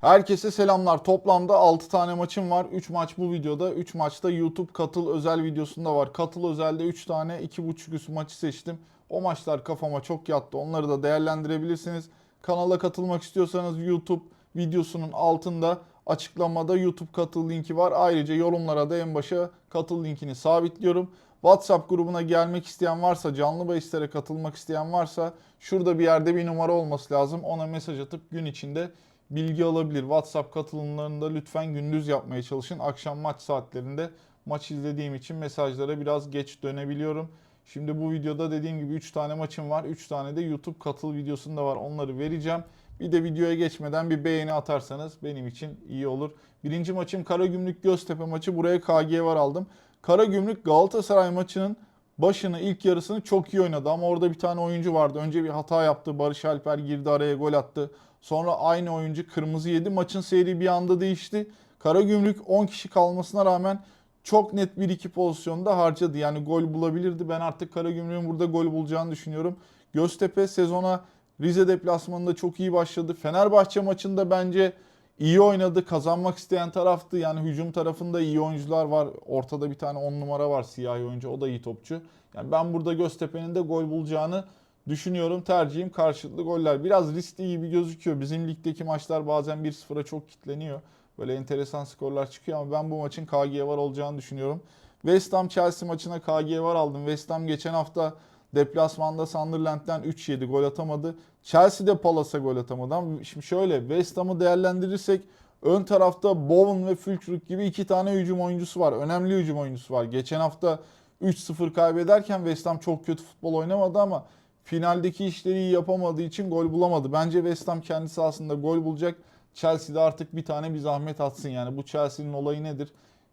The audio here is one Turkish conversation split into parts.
Herkese selamlar. Toplamda 6 tane maçım var. 3 maç bu videoda. 3 maçta YouTube katıl özel videosunda var. Katıl özelde 3 tane 2.5 üst maçı seçtim. O maçlar kafama çok yattı. Onları da değerlendirebilirsiniz. Kanala katılmak istiyorsanız YouTube videosunun altında açıklamada YouTube katıl linki var. Ayrıca yorumlara da en başa katıl linkini sabitliyorum. WhatsApp grubuna gelmek isteyen varsa, canlı bahislere katılmak isteyen varsa şurada bir yerde bir numara olması lazım. Ona mesaj atıp gün içinde bilgi alabilir. WhatsApp katılımlarında lütfen gündüz yapmaya çalışın. Akşam maç saatlerinde maç izlediğim için mesajlara biraz geç dönebiliyorum. Şimdi bu videoda dediğim gibi 3 tane maçım var. 3 tane de YouTube katıl videosunda var. Onları vereceğim. Bir de videoya geçmeden bir beğeni atarsanız benim için iyi olur. Birinci maçım Karagümrük Göztepe maçı. Buraya KG var aldım. Karagümrük Galatasaray maçının başını ilk yarısını çok iyi oynadı ama orada bir tane oyuncu vardı. Önce bir hata yaptı. Barış Alper girdi araya gol attı. Sonra aynı oyuncu kırmızı yedi. Maçın seyri bir anda değişti. Karagümrük 10 kişi kalmasına rağmen çok net bir iki pozisyonda harcadı. Yani gol bulabilirdi. Ben artık Karagümrük'ün burada gol bulacağını düşünüyorum. Göztepe sezona Rize deplasmanında çok iyi başladı. Fenerbahçe maçında bence iyi oynadı. Kazanmak isteyen taraftı. Yani hücum tarafında iyi oyuncular var. Ortada bir tane 10 numara var siyahi oyuncu. O da iyi topçu. Yani ben burada Göztepe'nin de gol bulacağını düşünüyorum. Tercihim karşılıklı goller. Biraz riskli gibi gözüküyor. Bizim ligdeki maçlar bazen 1-0'a çok kitleniyor. Böyle enteresan skorlar çıkıyor ama ben bu maçın KG var olacağını düşünüyorum. West Ham Chelsea maçına KG var aldım. West Ham geçen hafta deplasmanda Sunderland'den 3 yedi gol atamadı. Chelsea de Palace'a gol atamadı. Ama şimdi şöyle West Ham'ı değerlendirirsek ön tarafta Bowen ve Fulkrug gibi iki tane hücum oyuncusu var. Önemli hücum oyuncusu var. Geçen hafta 3-0 kaybederken West Ham çok kötü futbol oynamadı ama finaldeki işleri yapamadığı için gol bulamadı. Bence West Ham kendisi aslında gol bulacak. Chelsea'de artık bir tane bir zahmet atsın yani. Bu Chelsea'nin olayı nedir?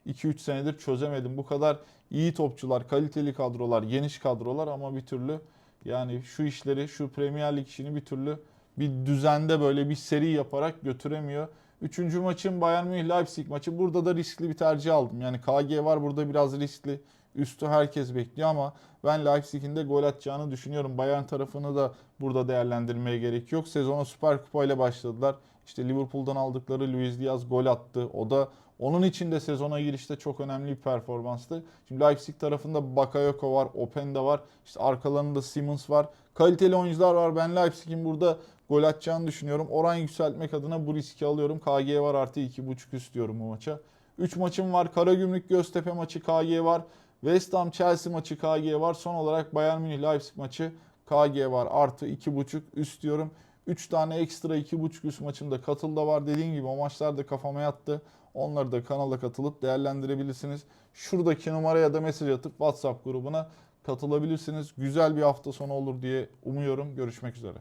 2-3 senedir çözemedim. Bu kadar iyi topçular, kaliteli kadrolar, geniş kadrolar ama bir türlü yani şu işleri, şu Premier Lig işini bir türlü bir düzende böyle bir seri yaparak götüremiyor. Üçüncü maçım Bayern Münih Leipzig maçı. Burada da riskli bir tercih aldım. Yani KG var burada biraz riskli. Üstü herkes bekliyor ama ben Leipzig'in de gol atacağını düşünüyorum. Bayern tarafını da burada değerlendirmeye gerek yok. Sezona Süper Kupa ile başladılar. İşte Liverpool'dan aldıkları Luis Diaz gol attı. O da onun için de sezona girişte çok önemli bir performanstı. Şimdi Leipzig tarafında Bakayoko var, Openda var. İşte arkalarında Simmons var. Kaliteli oyuncular var. Ben Leipzig'in burada gol atacağını düşünüyorum. Oran yükseltmek adına bu riski alıyorum. KG var artı 2.5 üst diyorum bu maça. 3 maçım var. Karagümrük Göztepe maçı KG var. West Ham Chelsea maçı KG var. Son olarak Bayern Münih Leipzig maçı KG var. Artı 2.5 üst diyorum. 3 tane ekstra 2.5 üst maçımda katılda var. Dediğim gibi o maçlar da kafama yattı. Onları da kanala katılıp değerlendirebilirsiniz. Şuradaki numaraya da mesaj atıp WhatsApp grubuna katılabilirsiniz. Güzel bir hafta sonu olur diye umuyorum. Görüşmek üzere.